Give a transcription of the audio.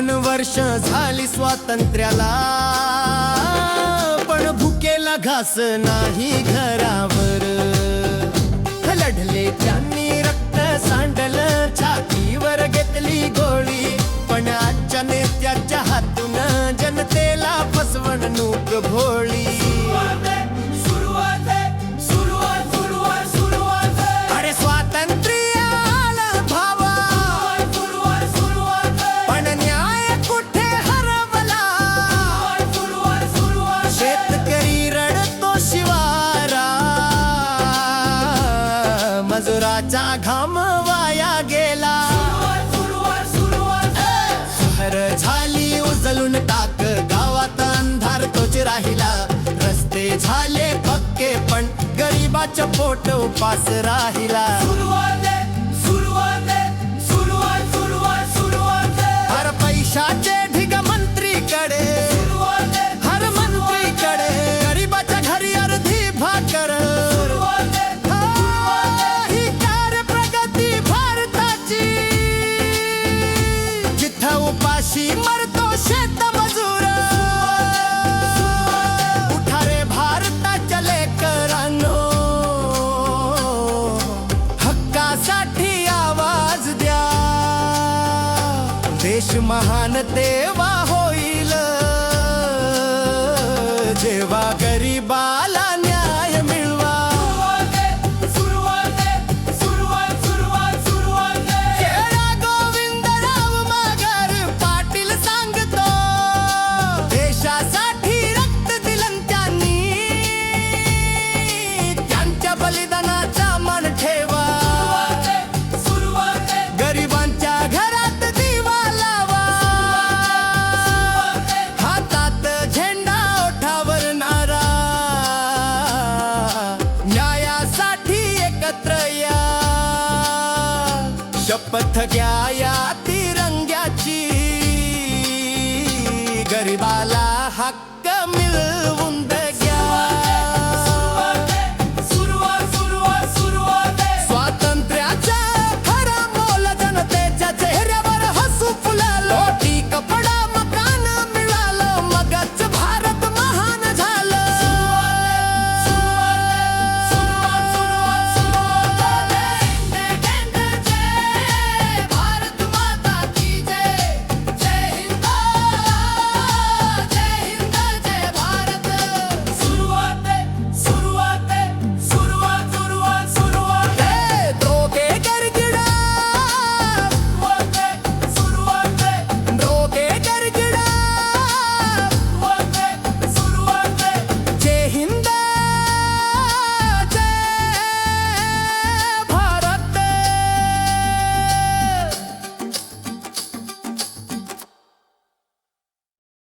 वर्ष झाली स्वातंत्र्याला. पण भुकेला घास नाही घरावर. लढले त्यांनी रक्त सांडल छातीवर घेतली गोळी. पण आजच्या नेत्याच्या हातून जनतेला फसवणूक भो मजुराचा घाम वाया गेला. शहर झाली उचलून टाक गावात अंधार तोच राहिला. रस्ते झाले पक्के पण गरीबाच्या पोट उपास राहिला. शेतमजूर उठारे भारताच्या लेकरांनो. हक्कासाठी आवाज द्या. देश महान तेव्हा होईल. जेव्हा गरीबाल पथ घ्या या तिरंग्याची गरिबाला हक्क मिळवा